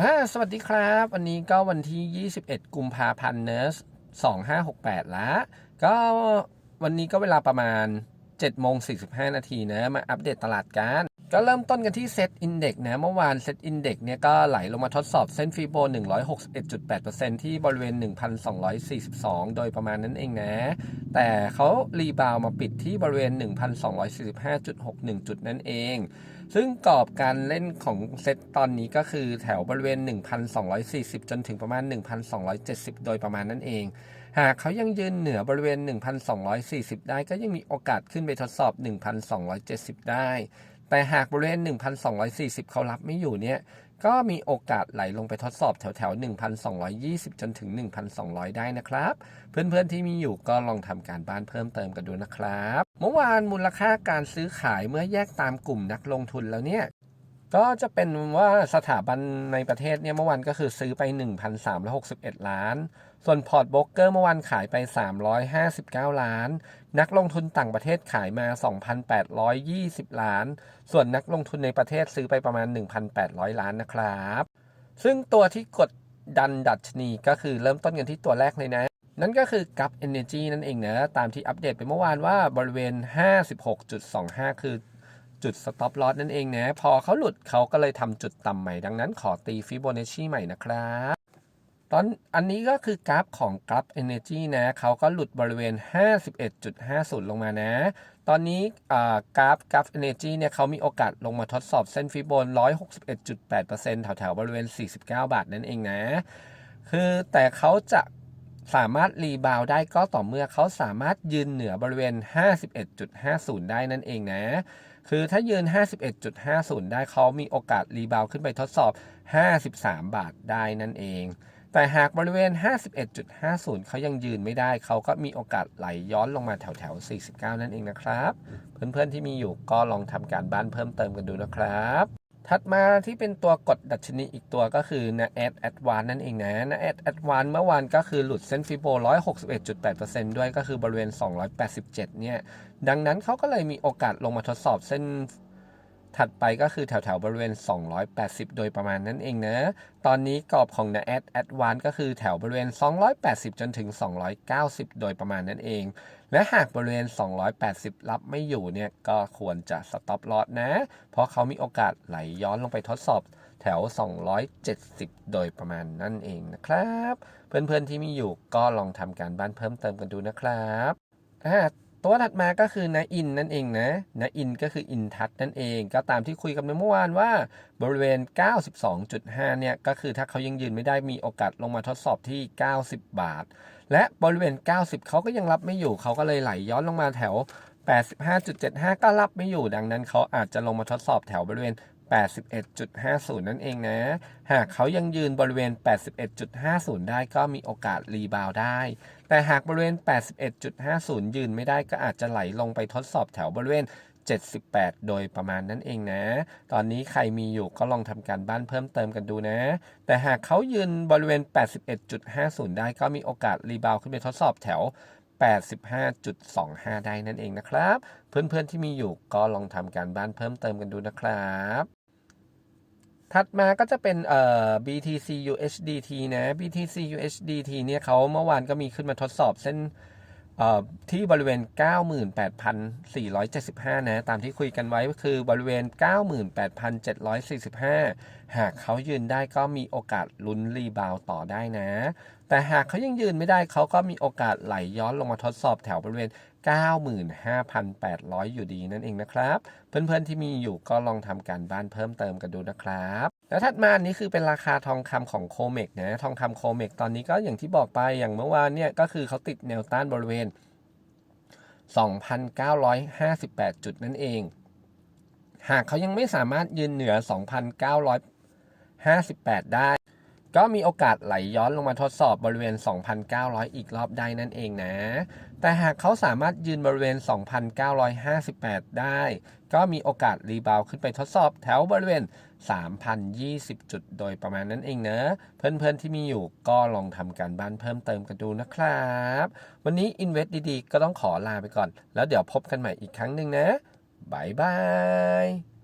อ่าสวัสดีครับ วันนี้ก็วันที่ 21 กุมภาพันธ์เนส2568 ละ ก็วันนี้ก็เวลาประมาณ7โมง45 นาทีนะ มาอัปเดตตลาดกัน ก็เริ่มต้นกันที่เซตอินเด็กนะเมื่อวานเซตอินเด็กเนี่ยก็ไหลลงมาทดสอบเส้นฟีโบ 161.8%ที่บริเวณ 1,242 โดยประมาณนั้นเองนะ แต่เขารีบาวมาปิดที่บริเวณ 1,245.61 จุดนั่นเอง ซึ่งกรอบการเล่นของเซตตอนนี้ก็คือแถวบริเวณ 1,240 จนถึงประมาณ 1,270 โดยประมาณนั่นเองหากเขายังยืนเหนือบริเวณ 1,240 ได้ก็ยังมีโอกาสขึ้นไปทดสอบ 1,270 ได้ แต่หากบริเวณ 1,240 เขารับไม่อยู่เนี่ยก็มีโอกาสไหลลงไปทดสอบแถวแถวๆ1,220 จนถึง 1,200 ได้นะครับ เพื่อนๆที่มีอยู่ก็ลองทำการบ้านเพิ่มเติมกันดูนะครับ เมื่อวานมูลค่าการซื้อขายเมื่อแยกตามกลุ่มนักลงทุนแล้วเนี่ย ก็จะเป็นว่าสถาบันในประเทศเนี่ยเมื่อวานก็คือซื้อไป 1,361 ล้าน ส่วนพอร์ตโบกเกอร์เมื่อวานขายไป 359 ล้าน นักลงทุนต่างประเทศขายมา 2,820 ล้าน ส่วนนักลงทุนในประเทศซื้อไปประมาณ 1,800 ล้านนะครับ ซึ่งตัวที่กดดันดัชนีก็คือเริ่มต้นกันที่ตัวแรกเลยนะ นั่นก็คือกับ Energy นั่นเองเนะตามที่อัปเดตไปเมื่อวานว่าบริเวณ 56.25 คือ จุด stop loss นั่นเองนะ พอเขาหลุดเขาก็เลยทำจุดต่ำใหม่ ดังนั้นขอตีฟิโบนัชชีใหม่นะครับตอนอันนี้ก็คือกราฟของกราฟ Energy นะเขาก็หลุดบริเวณ 51.50 ลงมานะ ตอนนี้กราฟกราฟ Energy เนี่ยเขามีโอกาสลงมาทดสอบเส้นฟิโบน 161.8%แถวๆ บริเวณ 49 บาทนั่นเองนะ คือแต่เขาจะสามารถรีบาวได้ก็ต่อเมื่อเขาสามารถยืนเหนือบริเวณ 51.50 ได้นั่นเองนะ คือถ้ายืน 51.50 ได้เขามีโอกาสรีบาวขึ้นไปทดสอบ 53 บาทได้นั่นเอง แต่หากบริเวณ 51.50 เขายังยืนไม่ได้ เขาก็มีโอกาสไหลย้อนลงมาแถวแถวๆ49 นั่นเองนะครับ เพื่อนๆที่มีอยู่ก็ลองทำการบ้านเพิ่มเติมกันดูนะครับ ถัดมาที่เป็นตัวกดดัชนีอีกตัวก็คือ n a แอดแอดวานนั่นเองนะ n a แอดแอดวานเมื่อวานก็คือหลุดเส้นฟิโบ 161.8%ด้วยก็คือบริเวณ 287 เนี่ย ดังนั้นเขาก็เลยมีโอกาสลงมาทดสอบเส้น ถัดไปก็คือแถวแถวๆบริเวณ 280 โดยประมาณนั้นเองนะ ตอนนี้กรอบของ n a แอดแอดวานก็คือแถวบริเวณ 280 จนถึง 290 โดยประมาณนั้นเอง และหากบริเวณ 280 รับไม่อยู่เนี่ยก็ควรจะ stop loss นะ เพราะเขามีโอกาสไหลย้อนลงไปทดสอบแถว 270 โดยประมาณนั่นเองนะครับ เพื่อนๆที่มีอยู่ก็ลองทำการบ้านเพิ่มเติมกันดูนะครับอ่า ตัวถัดมาก็คือนาอินนั่นเองนะนาอินก็คืออินทัศนั่นเอง ก็ตามที่คุยกันในเมื่อวานว่าบริเวณ 92.5 เนี่ย ก็คือถ้าเขายังยืนไม่ได้มีโอกาสลงมาทดสอบที่ 90 บาท และบริเวณ 90 เขาก็ยังรับไม่อยู่ เขาก็เลยไหลย้อนลงมาแถว 85.75 ก็รับไม่อยู่ ดังนั้นเขาอาจจะลงมาทดสอบแถวบริเวณ 81.50 นั่นเองนะ หากเขายังยืนบริเวณ 81.50 ได้ก็มีโอกาสรีบาวได้ แต่หากบริเวณ 81.50 ยืนไม่ได้ก็อาจจะไหลลงไปทดสอบแถวบริเวณ 78 โดยประมาณนั้นเองนะ ตอนนี้ใครมีอยู่ก็ลองทำการบ้านเพิ่มเติมกันดูนะ แต่หากเขายืนบริเวณ 81.50 ได้ก็มีโอกาสรีบาวขึ้นไปทดสอบแถว85.25 ได้นั่นเองนะครับ เพื่อนๆที่มีอยู่ก็ลองทำการบ้านเพิ่มเติมกันดูนะครับ ถัดมาก็จะเป็นเอ่อ BTC USDT นะ BTC USDT เนี่ยเขาเมื่อวานก็มีขึ้นมาทดสอบเส้น ที่บริเวณ 98,475 นะ ตามที่คุยกันไว้ก็คือบริเวณ 98,745 หากเขายืนได้ก็มีโอกาสลุ้นรีบาวต่อได้นะ แต่หากเขายังยืนไม่ได้เขาก็มีโอกาสไหลย้อนลงมาทดสอบแถวบริเวณ 95,800 อยู่ดีนั่นเองนะครับ เพื่อนๆที่มีอยู่ก็ลองทำการบ้านเพิ่มเติมกันดูนะครับ แล้วถัดมาอันนี้คือเป็นราคาทองคำของโคเมกนะทองคำโคเมกตอนนี้ก็อย่างที่บอกไปอย่างเมื่อวานเนี่ยก็คือเขาติดแนวต้านบริเวณ 2,958 จุดนั่นเอง หากเขายังไม่สามารถยืนเหนือ 2,958 ได้ ก็มีโอกาสไหลย้อนลงมาทดสอบบริเวณ 2,900 อีกรอบได้นั่นเองนะ แต่หากเขาสามารถยืนบริเวณ 2,958 ได้ ก็มีโอกาสรีบาวขึ้นไปทดสอบแถวบริเวณ 3,020 จุดโดยประมาณนั้นเองเนะเพื่อนๆที่มีอยู่ก็ลองทำการบ้านเพิ่มเติมกันดูนะครับ วันนี้ Invest ดีๆ ก็ต้องขอลาไปก่อน แล้วเดี๋ยวพบกันใหม่อีกครั้งหนึ่งนะบายบาย